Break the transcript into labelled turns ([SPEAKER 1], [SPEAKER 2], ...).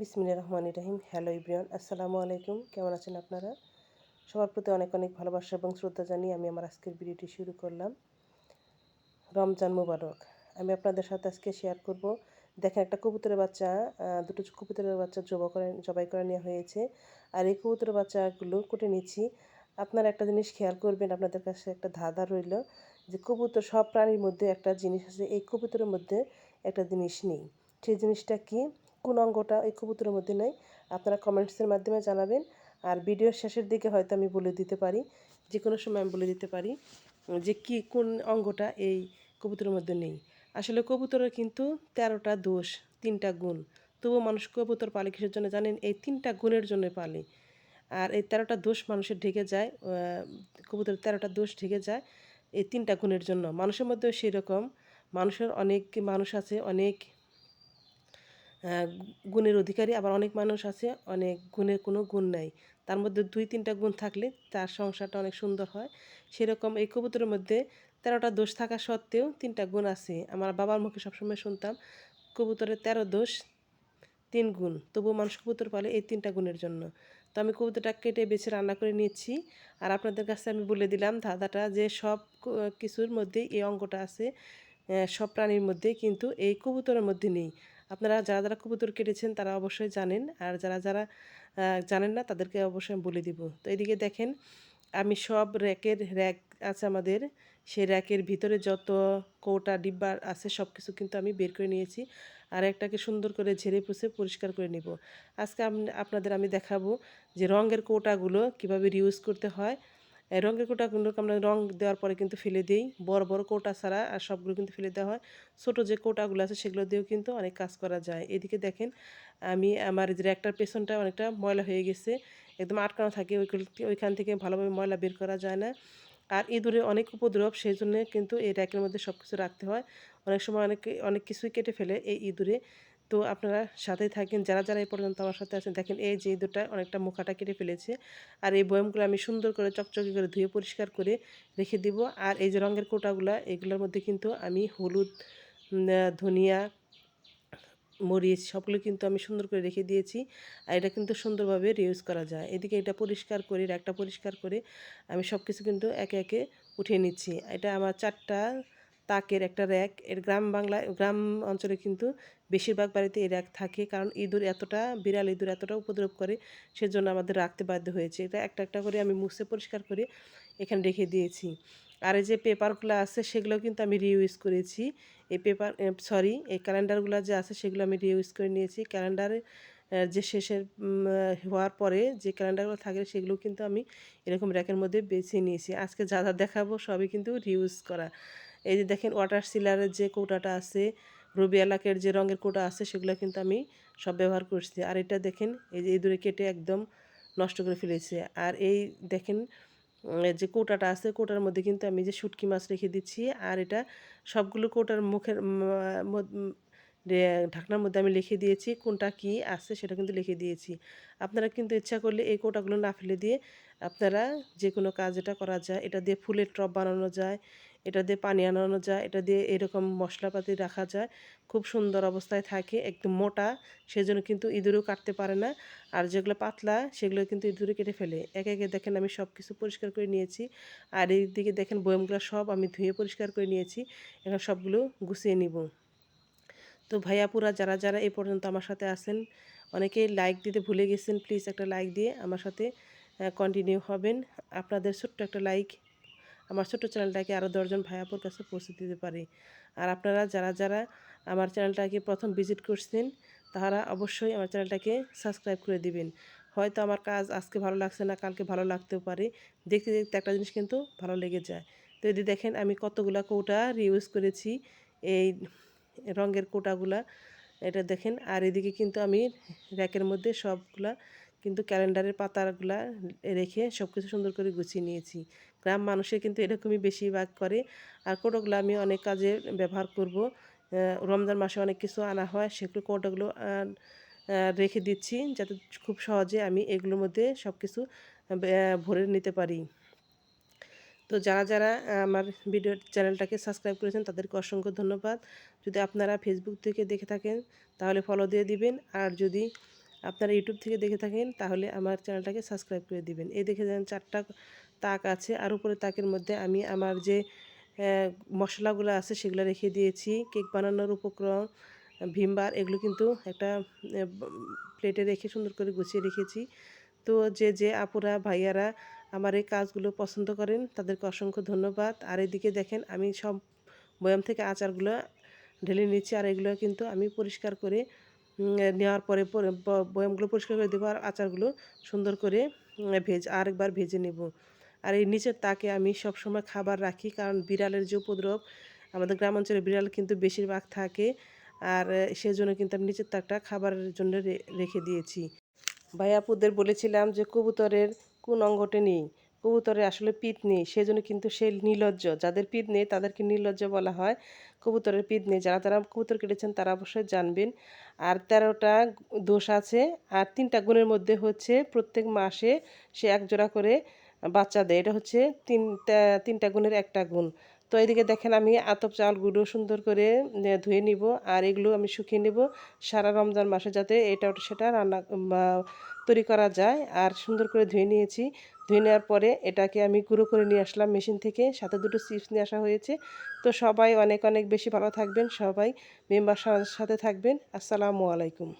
[SPEAKER 1] বিসমিল্লা রহমান রাহিম। Hello ইব্রিয়ান আসসালামু আলাইকুম। কেমন আছেন আপনারা? সবার প্রতি অনেক অনেক ভালোবাসা এবং শ্রদ্ধা জানিয়ে আমি আমার আজকের ভিডিওটি শুরু করলাম। রমজান মুবারক। আমি আপনাদের সাথে আজকে শেয়ার করব। দেখেন, একটা কবুতরের বাচ্চা দুটো কবুতরের বাচ্চা জবা করে, জবাই করে নেওয়া হয়েছে। আর এই কবুতরের বাচ্চাগুলো কুটে নিচ্ছি। আপনারা একটা জিনিস খেয়াল করবেন, আপনাদের কাছে একটা ধাঁধা রইল যে কবুতর সব প্রাণীর মধ্যে একটা জিনিস আছে। এই কবুতরের মধ্যে একটা জিনিস নেই। সেই জিনিসটা কি? কোন অঙ্গটা এই কবুতরের মধ্যে নেই। আপনারা কমেন্টসের মাধ্যমে জানাবেন। আর ভিডিওর শেষের দিকে হয়তো আমি বলে দিতে পারি। যে কোনো সময় আমি বলে দিতে পারি যে কি, কোন অঙ্গটা এই কবুতরের মধ্যে নেই। আসলে কবুতরের কিন্তু তেরোটা দোষ, তিনটা গুণ। তবুও মানুষ কবুতর পালে কিসের জন্য জানেন? এই তিনটা গুণের জন্য পালে। আর এই তেরোটা দোষ মানুষের ঢেকে যায় কবুতরের তেরোটা দোষ ঢেকে যায় এই তিনটা গুণের জন্য। মানুষের মধ্যেও সেই রকম মানুষের অনেক মানুষ আছে, অনেক গুণের অধিকারী আবার অনেক মানুষ আছে, অনেক গুণের কোনো গুণ নাই। তার মধ্যে দুই তিনটা গুণ থাকলে তার সংসারটা অনেক সুন্দর হয়। সেরকম এই কবুতরের মধ্যে তেরোটা দোষ থাকা সত্ত্বেও তিনটা গুণ আছে। আমার বাবার মুখে সবসময় শুনতাম কবুতরের তেরো দোষ, তিন গুণ। তবুও মানুষ কবুতর পালে এই তিনটা গুণের জন্য। তো আমি কবুতরটা কেটে বেছে রান্না করে নিচ্ছি আর আপনাদের কাছে আমি বলে দিলাম ধাঁধাটা যে সব কিছুর মধ্যে এই অঙ্গটা আছে সব প্রাণীর মধ্যে কিন্তু এই কবুতরের মধ্যে নেই। আপনারা যারা যারা কবুতর কেটেছেন তারা অবশ্যই জানেন। আর যারা যারা জানেন না তাদেরকে অবশ্যই আমি বলে দিব। তো এদিকে দেখেন, আমি সব র্যাকের, র্যাক আছে আমাদের। সেই র্যাকের ভিতরে যত কৌটা, ডিব্বা আছে সব কিছু কিন্তু আমি বের করে নিয়েছি। আর একটাকে সুন্দর করে ঝেড়ে পুষে পরিষ্কার করে নিব। আজকে আপনাদের আমি দেখাবো যে রঙের কৌটাগুলো কীভাবে রিউজ করতে হয়। রঙের কোটাগুলোকে আমরা রং দেওয়ার পরে কিন্তু ফেলে দিই। বড় বড় কোটা ছাড়া আর সবগুলো কিন্তু ফেলে দেওয়া হয়। ছোটো যে কোটাগুলো আছে সেগুলো দিয়েও কিন্তু অনেক কাজ করা যায়। এদিকে দেখেন, আমি আমার যে একটার পেছনটা অনেকটা ময়লা হয়ে গেছে। একদম আটকানো থাকে ওইখান থেকে ভালোভাবে ময়লা বের করা যায় না। আর ইঁদুরে অনেক উপদ্রব সেই জন্য কিন্তু এই র্যাকের মধ্যে সব কিছু রাখতে হয়। অনেক সময় অনেক অনেক কিছুই কেটে ফেলে এই ইঁদুরে। তো আপনারা সাথেই থাকেন। যারা যারা এই পর্যন্ত আমার সাথে আছেন, দেখেন এই যে দুটা অনেকটা মুখাটা কেটে ফেলেছে। আর এই বয়মগুলো আমি সুন্দর করে চকচকে করে ধুয়ে পরিষ্কার করে রেখে দিব। আর এই যে রঙের কোটাগুলো, এগুলোর মধ্যে কিন্তু আমি হলুদ ধনিয়া, মরিচ সবগুলো কিন্তু আমি সুন্দর করে রেখে দিয়েছি। আর এটা কিন্তু সুন্দরভাবে রিউজ করা যায়। এদিকে এটা পরিষ্কার করে একটা পরিষ্কার করে আমি সব কিছু কিন্তু একে একে উঠিয়ে নিচ্ছি। এটা আমার চারটা তাকের একটা র্যাক। এর গ্রাম বাংলা গ্রাম অঞ্চলে কিন্তু বেশিরভাগ বাড়িতে এই র্যাক থাকে। কারণ ইঁদুর এতটা, বিড়াল ইঁদুর এতটা উপদ্রব করে, সেজন্য আমাদের রাখতে বাধ্য হয়েছে। এটা একটা একটা করে আমি মুছে পরিষ্কার করে এখানে রেখে দিয়েছি। আর এই যে পেপারগুলো আছে, সেগুলো কিন্তু আমি রিউজ করেছি। এই পেপার সরি এই ক্যালেন্ডারগুলো যে আছে, সেগুলো আমি রিউজ করে নিয়েছি। ক্যালেন্ডারে যে শেষের হওয়ার পরে যে ক্যালেন্ডারগুলো থাকে, সেগুলো কিন্তু আমি এরকম র্যাকের মধ্যে বেছে নিয়েছি। আজকে যা যা দেখাবো, সবই কিন্তু রিউজ করা। এই যে দেখেন ওয়াটার সিলারের যে কৌটাটা আছে রবি এলাকের যে রঙের কৌটা আছে, সেগুলো কিন্তু আমি সব ব্যবহার করছি। আর এটা দেখেন, এই যে ইঁদুরে কেটে একদম নষ্ট করে ফেলেছে। আর এই দেখেন যে কৌটাটা আছে, কৌটার মধ্যে কিন্তু আমি যে শুটকি মাছ রেখে দিচ্ছি। আর এটা সবগুলো কৌটার মুখের ঢাকনার মধ্যে আমি লিখে দিয়েছি, কোনটা কি আছে সেটা কিন্তু লিখে দিয়েছি। আপনারা কিন্তু ইচ্ছা করলে এই কৌটাগুলো না ফেলে দিয়ে আপনারা যে কোনো কাজ এটা করা যায়, এটা দিয়ে ফুলের টপ বানানো যায় এটা দিয়ে পানি আনানো যায়, এটা দিয়ে এরকম মশলাপাতি রাখা যায়। খুব সুন্দর অবস্থায় থাকে, একদম মোটা, সেজন্য কিন্তু ইঁদুরও কাটতে পারে না। আর যেগুলো পাতলা, সেগুলো কিন্তু ইঁদুরে কেটে ফেলে। একে একে দেখেন আমি সব কিছু পরিষ্কার করে নিয়েছি। আর এই দিকে দেখেন বয়মগুলো সব আমি ধুয়ে পরিষ্কার করে নিয়েছি। এখন সবগুলো গুছিয়ে নিব। তো ভাইয়াপুরা যারা যারা এই পর্যন্ত আমার সাথে আছেন অনেকেই লাইক দিতে ভুলে গেছেন প্লিজ একটা লাইক দিয়ে আমার সাথে কন্টিনিউ হবেন। আপনাদের ছোট্ট একটা লাইক আমার ছোটো চ্যানেলটাকে আরও দশজন ভাইয়াপুর কাছে পৌঁছে দিতে পারে। আর আপনারা যারা যারা আমার চ্যানেলটাকে প্রথম ভিজিট করছেন তারা অবশ্যই আমার চ্যানেলটাকে সাবস্ক্রাইব করে দিবেন। হয়তো আমার কাজ আজকে ভালো লাগছে না, কালকে ভালো লাগতেও পারে। দেখতে দেখতে একটা জিনিস কিন্তু ভালো লেগে যায়। তো যদি দেখেন, আমি কতগুলা কৌটা রিউজ করেছি। এই রঙের কোটাগুলা, এটা দেখেন। আর এদিকে কিন্তু আমি র্যাকের মধ্যে সবগুলা কিন্তু ক্যালেন্ডারের পাতাগুলা রেখে সব কিছু সুন্দর করে গুছিয়ে নিয়েছি। গ্রাম মানুষের কিন্তু এরকমই বেশিরভাগ করে। আর কোটোগুলো আমি অনেক কাজে ব্যবহার করব। রমজান মাসে অনেক কিছু আনা হয়, সেগুলো কোটোগুলো রেখে দিচ্ছি যাতে খুব সহজে আমি এগুলোর মধ্যে সব কিছু ভরে নিতে পারি। তো যারা যারা আমার ভিডিও চ্যানেলটাকে সাবস্ক্রাইব করেছেন তাদেরকে অসংখ্য ধন্যবাদ। যদি আপনারা ফেসবুক থেকে দেখে থাকেন তাহলে ফলো দিয়ে দিবেন। আর যদি আপনারা ইউটিউব থেকে দেখে থাকেন, তাহলে আমার চ্যানেলটাকে সাবস্ক্রাইব করে দিবেন। এই দেখে যান চারটা তাক আছে, আর উপরে তাকের মধ্যে আমি আমার যে মশলাগুলো আছে সেগুলো রেখে দিয়েছি। কেক বানানোর উপক্রম ভিমবার এগুলো কিন্তু একটা প্লেটে রেখে সুন্দর করে গুছিয়ে রেখেছি। তো যে যে আপুরা, ভাইয়ারা আমার এই কাজগুলো পছন্দ করেন, তাদেরকে অসংখ্য ধন্যবাদ। আর এদিকে দেখেন, আমি সব বয়াম থেকে আচারগুলো ঢেলে নিচ্ছি, আর এগুলো কিন্তু আমি পরিষ্কার করে নেওয়ার পরে বয়ামগুলো পরিষ্কার করে দেবো আর আচারগুলো সুন্দর করে ভেজ, আরেকবার ভেজে নেব। আর এই নিচের তাকে আমি সব সময় খাবার রাখি, কারণ বিড়ালের যে উপদ্রব, আমাদের গ্রামাঞ্চলে বিড়াল কিন্তু বেশিরভাগ থাকে। আর সেজন্য কিন্তু আমি নিচের তাকটা খাবারের জন্য রেখে দিয়েছি। ভাই, আপুদের বলেছিলাম যে, কবুতরের কোন অঙ্গটে নেই। কবুতরের আসলে পিঠ নেই, সেজন্য কিন্তু সে নির্লজ্জ। যাদের পিঠ নেই, তাদেরকে নির্লজ্জ বলা হয়। কবুতরের পিঠ নেই। যারা তারা কবুতর কেটেছেন, তারা অবশ্যই জানবেন। আর তেরোটা দোষ আছে। আর তিনটা গুণের মধ্যে হচ্ছে প্রত্যেক মাসে সে এক জোড়া করে বাচ্চা দেয়। এটা হচ্ছে তিন, তিনটা গুণের একটা গুণ। তো এদিকে দেখেন আমি আতপ চালগুলো সুন্দর করে ধুয়ে নিব আর এগুলো আমি শুকিয়ে নেব। সারা রমজান মাসে যাতে এটা ওটা সেটা রান্না তৈরি করা যায়। আর সুন্দর করে ধুয়ে নিয়েছি। ধুয়ে নেওয়ার পরে এটাকে আমি গুঁড়ো করে নিয়ে আসলাম মেশিন থেকে। সাথে দুটো চিপস নিয়ে আসা হয়েছে। তো সবাই অনেক অনেক বেশি ভালো থাকবেন। সবাই মেম্বার সাথে থাকবেন। আসসালামু আলাইকুম।